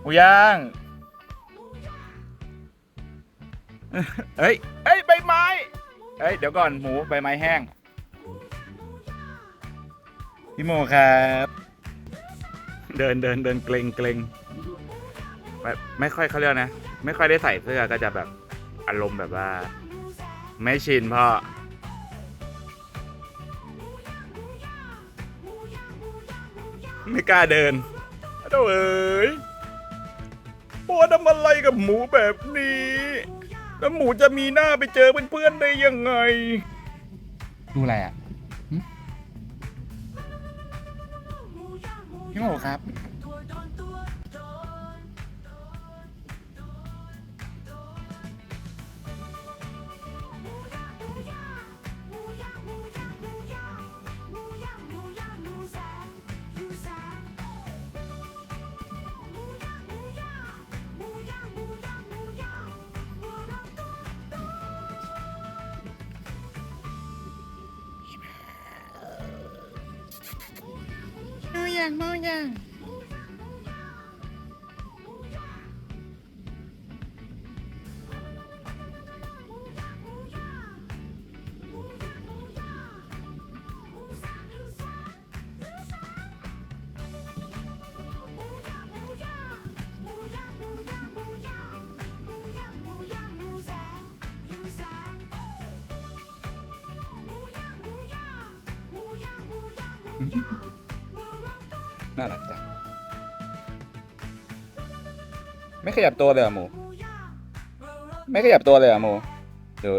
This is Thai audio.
หมูย่าง เฮ้ยเฮ้ย ใบไม้ เฮ้ย เดี๋ยวก่อนหมูใบไม้แห้ง พี่โมครับ เดินเดินเดินเกรงเกรงไม่ไม่ค่อยเขาเรียกนะ ไม่ค่อยได้ใส่เสื้อก็จะแบบอารมณ์แบบว่า ไม่ชินพ่อไม่กล้าเดินโถ่เอ้ย พ่อทำอะไรกับหมูแบบนี้ แล้วหมูจะมีหน้าไปเจอเพื่อนๆได้ยังไง ดูอะไรอะหึพี่หมูครับ หมูย่างหมูย่าง น่ารักจังไม่ขยับตัวเลยอะหมู ไม่ขยับตัวเลยอะหมูเดี๋ยว